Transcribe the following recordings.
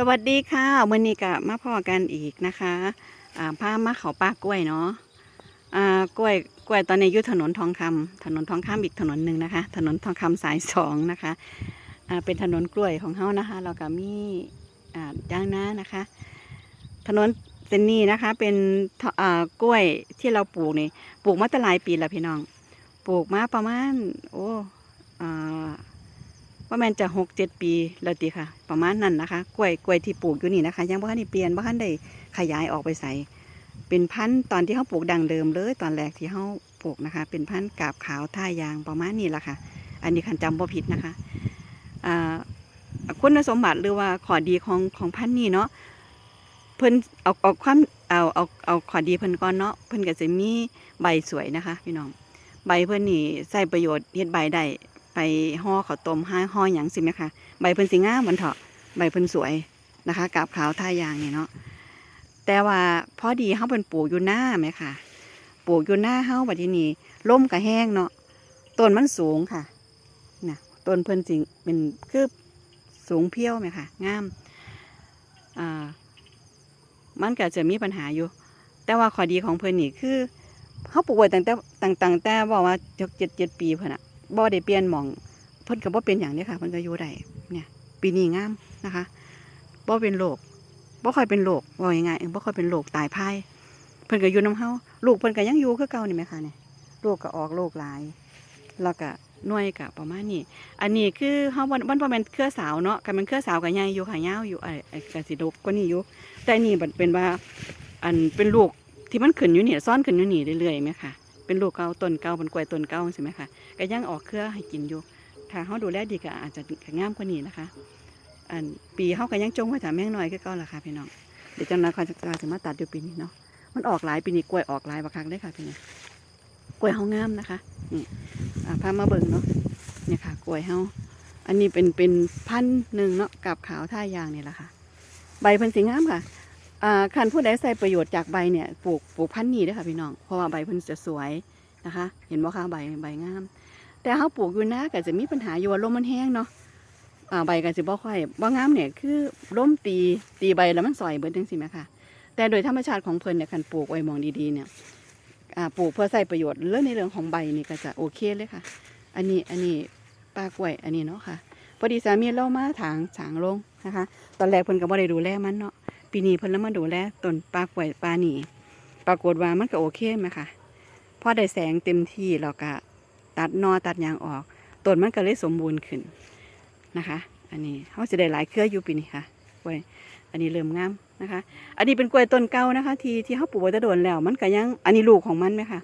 สวัสดีค่ะวันนี้ก็มาพ่อกันอีกนะคะอ่าพามาเขาป้ากล้วยเนาะอ่ากล้วยกล้วยตอนนี้อยู่ถนนทองคำถนนทองคำอีกถนนหนึ่งนะคะ ถนนทองคำสายสองนะคะอ่าเป็นถนนกล้วยของเฮานะคะเราก็มีอ่าย่างนานะคะ ถนนเส้นนี้นะคะ เป็นอ่ากล้วยที่เราปลูกนี่ปลูกมาตั้งหลายปีแล้วพี่น้อง ปลูกมาประมาณ โอ้อ่า ว่าแมนจะหกเจ็ดปีแล้วติค่ะ ประมาณนั้นนะคะ กล้วยกล้วยที่ปลูกอยู่นี่นะคะ ยังบ่ทันได้เปลี่ยนบ่ทันได้ขยายออกไปใส่เป็นพันธุ์ตอนที่เขาปลูกดังเดิมเลย ตอนแรกที่เขาปลูกนะคะ เป็นพันธุ์กาบขาวท่ายางประมาณนี้ละค่ะ อันนี้คันจำบ่ผิดนะคะคุณสมบัติหรือว่าข้อดีของของพันธุ์นี้เนาะเพิ่นเอาเอาความเอาเอาเอาข้อดีเพิ่นก่อนเนาะเพิ่นก็จะมีใบสวยนะคะ พี่น้องใบเพิ่นนี่ใช้ประโยชน์เฮ็ดใบได้ ไปห่อข้าวต้มห้าห่อหยังสิไหมคะใบเพิ่นสิงามมันเถาะใบเพิ่นสวยนะคะกาบขาวท่ายางนี่เนาะแต่ว่าพอดีเฮาเป็นปลูกอยู่หน้าไหมค่ะปลูกอยู่หน้าเฮาบัดทีนี้ล่มก็แห้งเนาะต้นมันสูงค่ะนะต้นเพิ่นสิเป็นคือสูงเพี้ยวไหมค่ะงามอ่ามันก็จะมีปัญหาอยู่ แต่ว่าข้อดีของเพิ่นนี่คือเขาปลูกไว้ตั้งแต่ตั้งตั้งแต่บอกว่าเจ็ดเจ็ดปีเพิ่นอะ บ่ได้เปลี่ยนหม่องเพิ่นก็บ่เป็นหยังเด้ค่ะเพิ่นก็อยู่ได้เนี่ยปีนี้งามนะคะบ่เป็นโรคบ่ค่อยเป็นโรคว่ายังไงบ่ค่อยเป็นโรคตายภายเพิ่นก็อยู่นํเฮาลูกเพิ่นก็ยังอยู่คือเก่านี่แหมค่ะเนี่ยลูกก็ออกโรคหลายแล้วก็หน่วยก็ประมาณนี้ อันนี้คือเฮาบ่มันบ่แม่นเครือสาวเนาะคันมันเครือสาวก็ใหญ่อยู่ค่ะยาวอยู่ไอ้ไอ้ก็สิดกกว่านี้อยู่แต่อันนี่มันเป็นว่า อันเป็นลูกที่มันขึ้นอยู่นี่ซ่อนขึ้นอยู่นี่เรื่อยๆไหมค่ะ เป็นลูกเก่าต้นเก่าเป็นกล้วยต้นเก่าใช่ไหมคะก็ยังออกเครือให้กินอยู่ ถ้าเขาดูแลดีก็อาจจะงามกว่านี้นะคะอันปีเขาก็ยังจงไว้ถามแม่งหน้อยก็เก่าละค่ะพี่น้องเดี๋ยวจังนั้นเขาจะจะมาตัดอยู่ปีนี้เนาะมันออกหลายปีนี้กล้วยออกหลายบักคักได้ค่ะพี่น้องกล้วยเขางามนะคะนี่อ่าพามาเบิ่งเนาะเนี่ยค่ะกล้วยเขาอันนี้เป็นเป็นพันหนึ่งเนาะกับขาวท่ายางนี่แหละค่ะ ใบเพิ่นสีงามค่ะ คันผู้ใดใส่ประโยชน์จากใบเนี่ยปลูกปลูกพันธุ์นี้ด้ค่ะพี่น้อง เพราะว่าใบเพิ่นจะสวยนะคะ เห็นบ่คะใบใบงาม แต่เขาปลูกอยู่นะก็จะมีปัญหาอยู่ว่าลมมันแห้งเนาะใบก็สิบ่ค่อยบ่งามเนี่ยคือลมตีตีใบแล้วมันสอยเบิดจังซี่แหมค่ะแต่โดยธรรมชาติของเพิ่นเนี่ยคันปลูกไว้มองดีๆเนี่ยปลูกเพื่อใส่ประโยชน์เรื่องในเรื่องของใบนี่ก็จะโอเคเลยค่ะ อันนี้อันนี้ปลากล้วยอันนี้เนาะค่ะพอดีสามีเล่ามาถางฉางลงนะคะ ตอนแรกเพิ่นก็บ่ได้ดูแลมันเนาะ ปีนี้เพิ่นแล้วมาดูแลต้นปลากล้วยปลานี่ปรากฏว่ามันก็โอเคไหมค่ะพอได้แสงเต็มที่แล้วก็ตัดนอตัดยางออกต้นมันก็เลยสมบูรณ์ขึ้นนะคะ อันนี้เขาจะได้หลายเครืออยู่ปีนี้ค่ะกล้วยอันนี้เริ่มงามนะคะ อันนี้เป็นกล้วยต้นเก่านะคะ ที่ที่เขาปลูกไว้ตะโดนแล้วมันก็ยังอันนี้ลูกของมันไหมคะ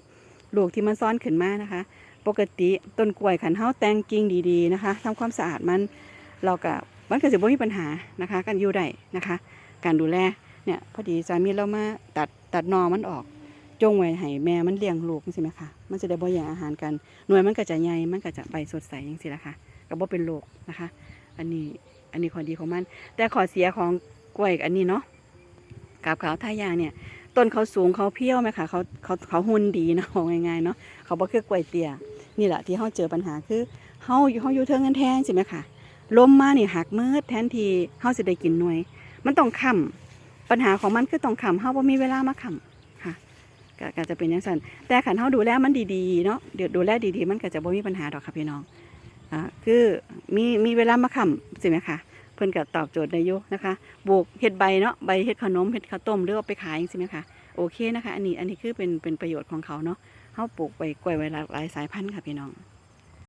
ลูกที่มันซ้อนขึ้นมานะคะ ปกติต้นกล้วยขันเฮาแต่งกิ่งดีๆนะคะทำความสะอาดมันเราก็มันก็จะบ่มีปัญหานะคะการอยู่ได้นะคะ การดูแลเนี่ยพอดีสามีเรามาตัดตัดนอมันออกจงไว้ให้แม่มันเลี้ยงลูกใช่ไหมคะมันจะได้บ่แย่งอาหารกันหน่วยมันก็จะใหญ่มันก็จะใบสดใสอย่างสิละค่ะก็บ่เป็นโรคนะคะ อันนี้อันนี้ข้อดีของมัน แต่ข้อเสียของกล้วยอันนี้เนาะกาบขาวท่ายางเนี่ยต้นเขาสูงเขาเพี้ยวไหมคะเขาเขาเขาหุ่นดีเนาะของง่ายๆเนาะเขาบ่คือกล้วยเตี้ยนี่แหละที่เขาเจอปัญหาคือเขาอยู่เขาอยู่เทิงกันแทนใช่ไหมคะลมมาเนี่ยหักมืดแทนที่เขาสิได้กินหน่วย มันต้องค้ำปัญหาของมันคือต้องค้ำเขาบ่มีเวลามาค้ำค่ะก็จะเป็นอย่างนั้นแต่ขันเขาดูแลมันดีๆเนาะเดี๋ยวดูแลดีๆ มันก็จะบ่มีปัญหาดอกค่ะพี่น้องอ่าคือมีมีเวลามาค้ำใช่ไหมคะเพิ่นก็ตอบโจทย์ได้อยู่นะคะปลูกเห็ดใบเนาะใบเห็ดขนมเห็ดข้าวต้มหรือเอาไปขายใช่ไหมคะโอเคนะคะ อันนี้อันนี้คือเป็นเป็นประโยชน์ของเขาเนาะเขาปลูกไปกล้วยไว้หลากหลายสายพันธุ์ค่ะพี่น้อง